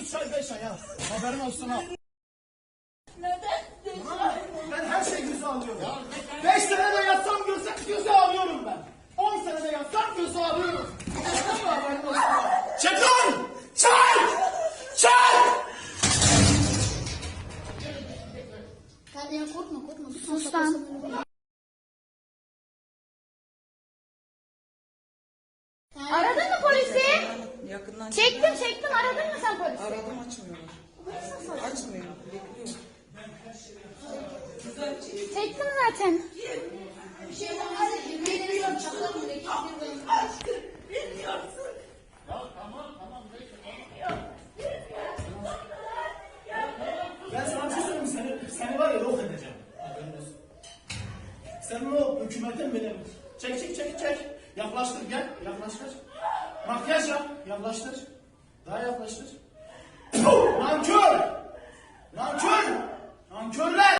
Üç ay beş ay ha. Haberin olsun ha. Neden? Ben her şeyi göze alıyorum. Beş sene de yatsam göze, göze alıyorum ben. On sene de yatsam göze alıyorum. Anladın mı haberin olsun ha? Çek lan! Çek! Çek! Ya korkma korkma. Sus lan. Aradın mı polisi? Yakından Çektim çektim aradın mı sen polisi? aradım açmıyorlar. Açmıyor. Bekliyor. Çektim zaten. Bir şey çakalım. Ben sana bir şey söyleyeyim seni, seni var ya yok edeceğim. Senin o hükümetin benim. Çek çek çek çek. Yaklaştır gel yaklaştır. Makyaj yap yaklaştır. Daha yaklaştır.